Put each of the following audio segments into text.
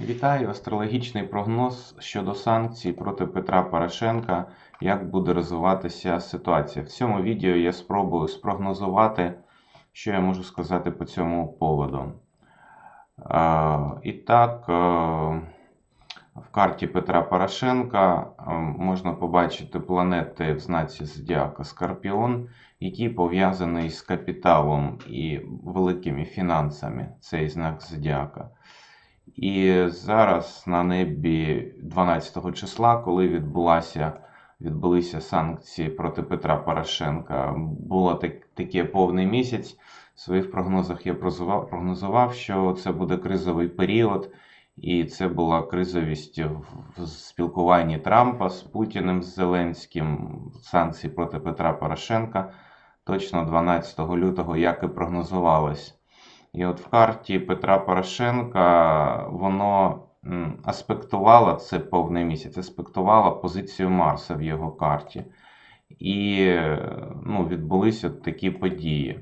Вітаю! Астрологічний прогноз щодо санкцій проти Петра Порошенка. Як буде розвиватися ситуація? В цьому відео я спробую спрогнозувати, що я можу сказати по цьому поводу. І так, е, в карті Петра Порошенка е, можна побачити планети в знаці Зодіака Скорпіон, який пов'язаний з капіталом і великими фінансами. Цей знак Зодіака. І зараз на небі 12 числа, коли відбулася, відбулися санкції проти Петра Порошенка, було так, таке повний місяць. В своїх прогнозах я прогнозував, що це буде кризовий період, і це була кризовість в спілкуванні Трампа з Путіним, з Зеленським, санкції проти Петра Порошенка. Точно 12 лютого, як і прогнозувалось. І от в карті Петра Порошенка воно аспектувало це повний місяць, аспектувало позицію Марса в його карті. І ну, відбулися от такі події.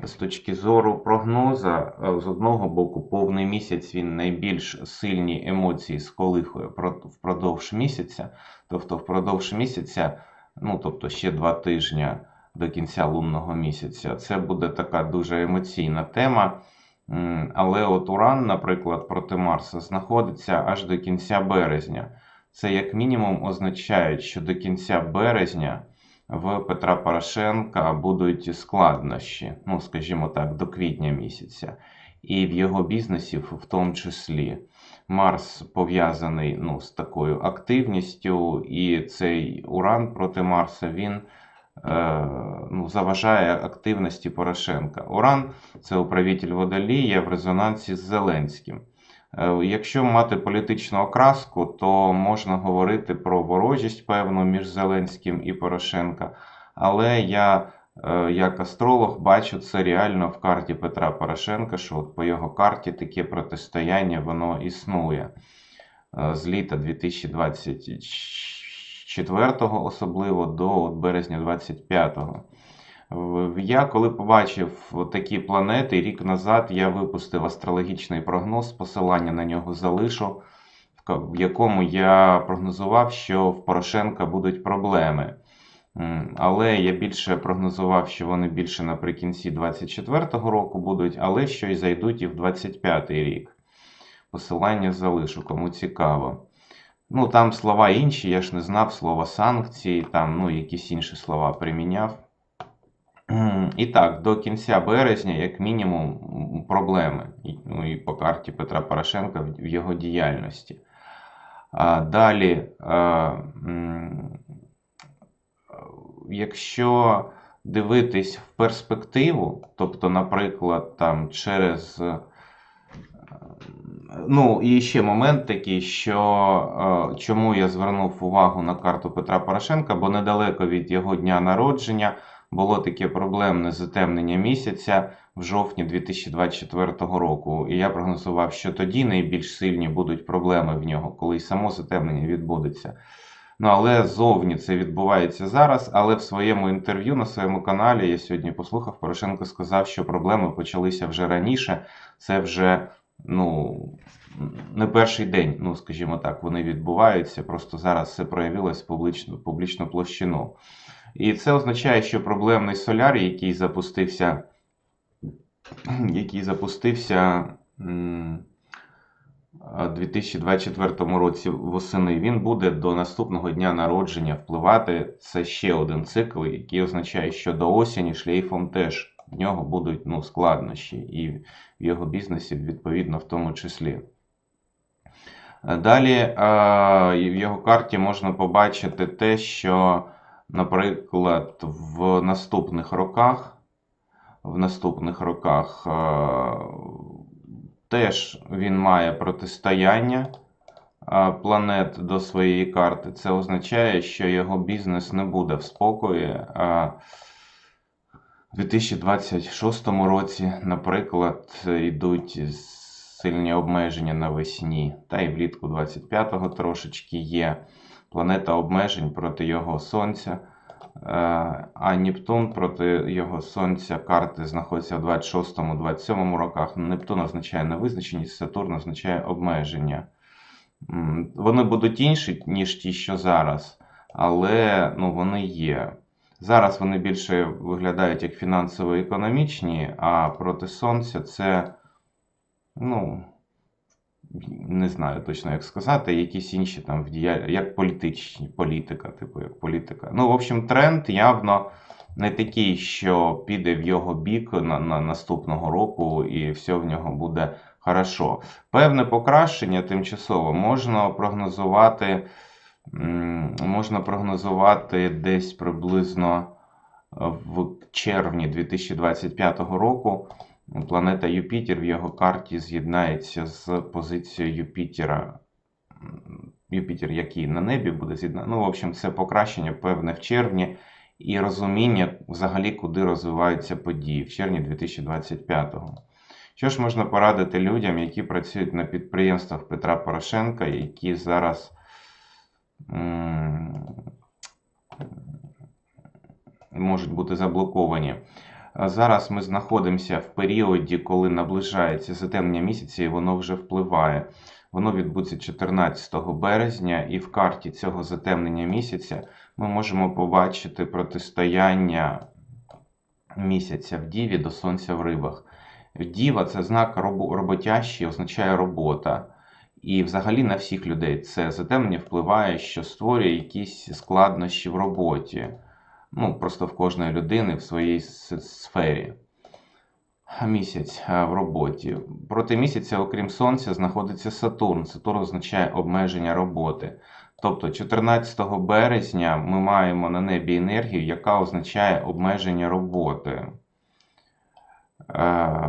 З точки зору прогноза, е, з одного боку, повний місяць він найбільш сильні емоції сколихує про- впродовж місяця. Тобто, впродовж місяця, ну тобто ще два тижні до кінця лунного місяця, це буде така дуже емоційна тема. Але от Уран, наприклад, проти Марса знаходиться аж до кінця березня. Це як мінімум означає, що до кінця березня в Петра Порошенка будуть складнощі, ну скажімо так, до квітня місяця, і в його бізнесі в тому числі. Марс пов'язаний ну, з такою активністю, і цей Уран проти Марса він ну, заважає активності Порошенка. Уран це управитель Водолія в резонансі з Зеленським. Е, Якщо мати політичну окраску, то можна говорити про ворожість певну між Зеленським і Порошенка. Але я, е, як астролог, бачу це реально в карті Петра Порошенка, що от по його карті таке протистояння воно існує Е, з літа 2024 особливо до березня 25-го. Я коли побачив такі планети, рік назад я випустив астрологічний прогноз, посилання на нього залишу, в якому я прогнозував, що в Порошенка будуть проблеми. Але я більше прогнозував, що вони більше наприкінці 24-го року будуть, але що й зайдуть і в 25-й рік. Посилання залишу, кому цікаво. Ну, там слова інші, я ж не знав слова санкції, там ну, якісь інші слова приміняв. І так, до кінця березня, як мінімум, проблеми. Ну, і по карті Петра Порошенка в його діяльності. А далі, а, якщо дивитись в перспективу, тобто, наприклад, там через. Ну, і ще момент такий, що е, чому я звернув увагу на карту Петра Порошенка, бо недалеко від його дня народження було таке проблемне затемнення місяця в жовтні 2024 року. І я прогнозував, що тоді найбільш сильні будуть проблеми в нього, коли й само затемнення відбудеться. Ну, але зовні це відбувається зараз. Але в своєму інтерв'ю на своєму каналі я сьогодні послухав, Порошенко сказав, що проблеми почалися вже раніше. Це вже ну, не перший день, ну скажімо так, вони відбуваються. Просто зараз це проявилось в публічну, публічну площину. І це означає, що проблемний солярій, який запустився, який запустився 2024 році восени, він буде до наступного дня народження впливати. Це ще один цикл, який означає, що до осені шлейфом теж в нього будуть ну, складнощі, і в його бізнесі, відповідно, в тому числі. Далі в його карті можна побачити те, що, наприклад, в наступних роках, в наступних роках теж він має протистояння планет до своєї карти. Це означає, що його бізнес не буде в спокої. У 2026 році, наприклад, йдуть сильні обмеження навесні, та й влітку 25-го трошечки є планета обмежень проти його сонця. Е, А Нептун проти його Сонця карти знаходиться в 26-27 роках. Нептун означає невизначеність, Сатурн означає обмеження. Вони будуть інші, ніж ті, що зараз, але ну, вони є. Зараз вони більше виглядають як фінансово-економічні, а проти Сонця це, ну, не знаю точно, як сказати, якісь інші там як політичні, політика, типу, як політика. Ну, в общем, тренд явно не такий, що піде в його бік на, на наступного року, і все в нього буде хорошо. Певне покращення тимчасово можна прогнозувати, можна прогнозувати десь приблизно в червні 2025 року. Планета Юпітер в його карті з'єднається з позицією Юпітера. Юпітер, який на небі буде з'єднаний. Ну, в общем, це покращення певне в червні і розуміння взагалі, куди розвиваються події в червні 2025-го. Що ж можна порадити людям, які працюють на підприємствах Петра Порошенка, які зараз можуть бути заблоковані? Зараз ми знаходимося в періоді, коли наближається затемнення місяця, і воно вже впливає. Воно відбудеться 14 березня, і в карті цього затемнення місяця ми можемо побачити протистояння місяця в Діві до Сонця в рибах. Діва це знак роботящий, означає робота. І взагалі на всіх людей це затемнення впливає, що створює якісь складнощі в роботі. Ну, просто в кожної людини в своїй сфері. Місяць е, в роботі. Проти місяця, окрім Сонця, знаходиться Сатурн. Сатурн означає обмеження роботи. Тобто 14 березня ми маємо на небі енергію, яка означає обмеження роботи. Е,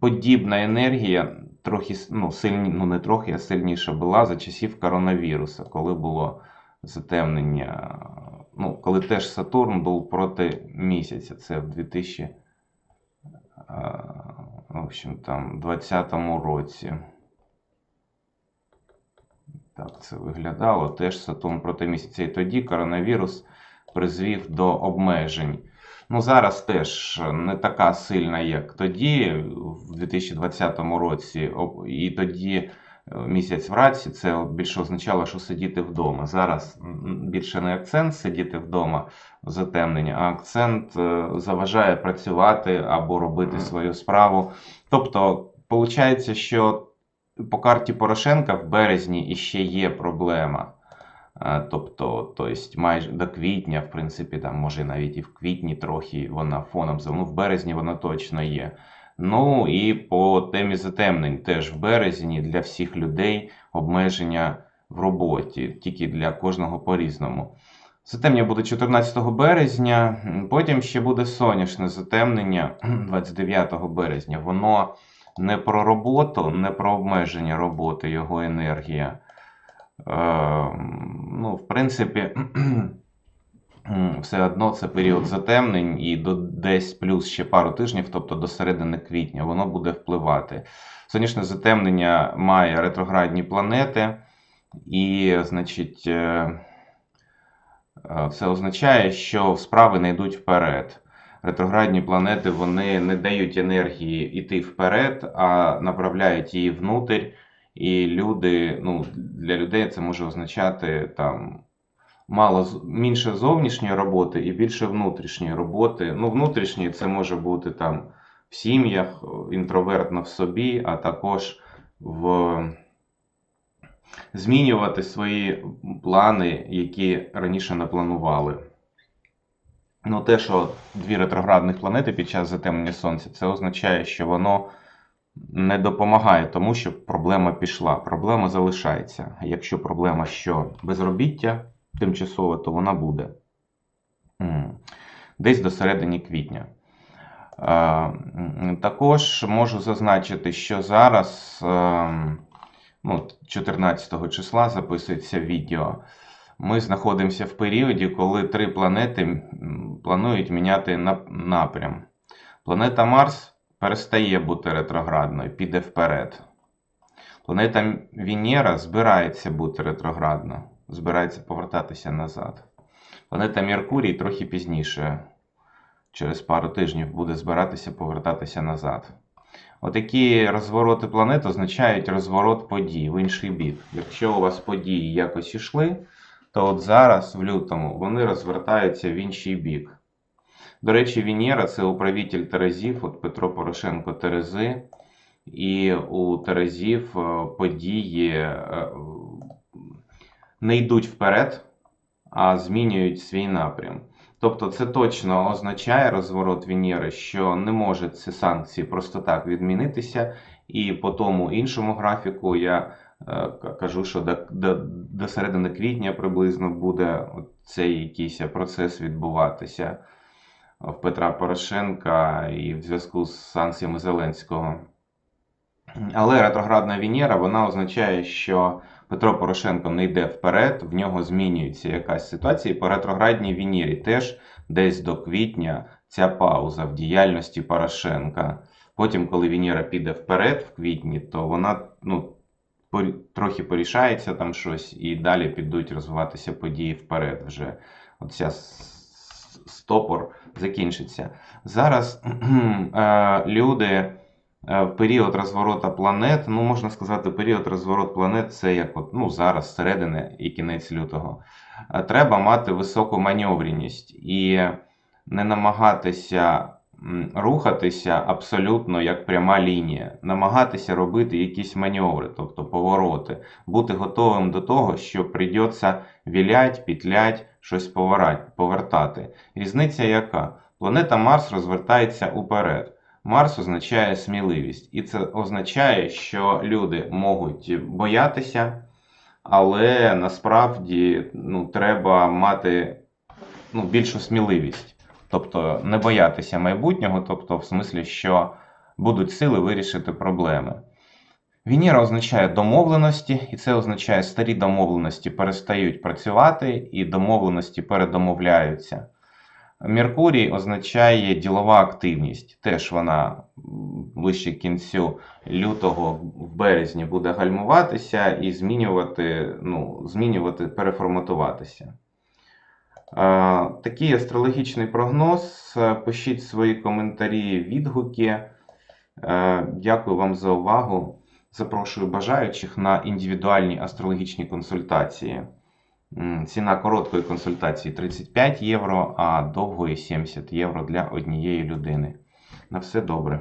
Подібна енергія трохи ну, сильні, ну не трохи, а сильніша була за часів коронавіруса, коли було затемнення. Ну, коли теж Сатурн був проти місяця. Це в 2000, е, в общем, там, 20 році. Так це виглядало. Теж Сатурн проти місяця. І тоді коронавірус призвів до обмежень. Ну, зараз теж не така сильна, як тоді, в 2020 році. І тоді е, місяць в раці це більше означало, що сидіти вдома. Зараз більше не акцент сидіти вдома затемнення, а акцент е, заважає працювати або робити свою справу. Тобто, виходить, що по карті Порошенка в березні іще є проблема. Тобто, то майже до квітня, в принципі, там може навіть і в квітні трохи вона фоном ну в березні вона точно є. Ну і по темі затемнень теж в березні для всіх людей обмеження в роботі, тільки для кожного по-різному. Затемнення буде 14 березня, потім ще буде сонячне затемнення 29 березня. Воно не про роботу, не про обмеження роботи, його енергія. Ну, в принципі, все одно це період затемнень і до десь плюс ще пару тижнів, тобто до середини квітня, воно буде впливати. Сонячне затемнення має ретроградні планети, і, значить, е, е, це означає, що справи не йдуть вперед. Ретроградні планети вони не дають енергії йти вперед, а направляють її внутрь. І люди, ну, для людей це може означати там мало менше зовнішньої роботи і більше внутрішньої роботи. Ну, внутрішньої це може бути там в сім'ях, інтровертно в собі, а також в змінювати свої плани, які раніше не планували. Ну, те, що дві ретроградних планети під час затемнення Сонця, це означає, що воно не допомагає тому, що проблема пішла. Проблема залишається. Якщо проблема, що безробіття тимчасове, то вона буде десь до середини квітня. Е, Також можу зазначити, що зараз, ем, ну, 14 числа записується відео. Ми знаходимося в періоді, коли три планети планують міняти напрям. Планета Марс перестає бути ретроградною, піде вперед. Планета Венера збирається бути ретроградно, збирається повертатися назад. Планета Меркурій трохи пізніше, через пару тижнів, буде збиратися повертатися назад. Отакі розвороти планет означають розворот подій в інший бік. Якщо у вас події якось ішли, то от зараз, в лютому, вони розвертаються в інший бік. До речі, Венера це управитель Терезів, от Петро Порошенко Терези. І у Терезів е, події е, не йдуть вперед, а змінюють свій напрям. Тобто це точно означає розворот Венери, що не можуть ці санкції просто так відмінитися. І по тому іншому графіку я е, кажу, що до, до, до середини квітня приблизно буде цей якийсь процес відбуватися в Петра Порошенка і в зв'язку з санкціями Зеленського. Але ретроградна Венера вона означає, що Петро Порошенко не йде вперед, в нього змінюється якась ситуація. І по ретроградній Венері теж десь до квітня ця пауза в діяльності Порошенка. Потім, коли Венера піде вперед в квітні, то вона ну, трохи порішається там щось, і далі підуть розвиватися події вперед вже. Оця стопор закінчиться. Зараз е, люди е, в період розворота планет, ну можна сказати, період розворот планет це як от, ну, зараз, середини і кінець лютого. Е, Треба мати високу маневреність і не намагатися рухатися абсолютно як пряма лінія, намагатися робити якісь маневри, тобто повороти, бути готовим до того, що прийдеться вілять, пітлять, щось повертати. Різниця яка? Планета Марс розвертається уперед. Марс означає сміливість, і це означає, що люди можуть боятися, але насправді ну, треба мати ну, більшу сміливість. Тобто не боятися майбутнього, тобто в смислі, що будуть сили вирішити проблеми. Венера означає домовленості, і це означає, старі домовленості перестають працювати і домовленості передомовляються. Меркурій означає ділова активність. Теж вона ближче кінцю лютого в березні буде гальмуватися і змінювати, ну, змінювати, переформатуватися. Такий астрологічний прогноз. Е, Пишіть свої коментарі, відгуки. Е, Дякую вам за увагу. Запрошую бажаючих на індивідуальні астрологічні консультації. Ціна короткої консультації 35 євро, а довгої 70 євро для однієї людини. На все добре.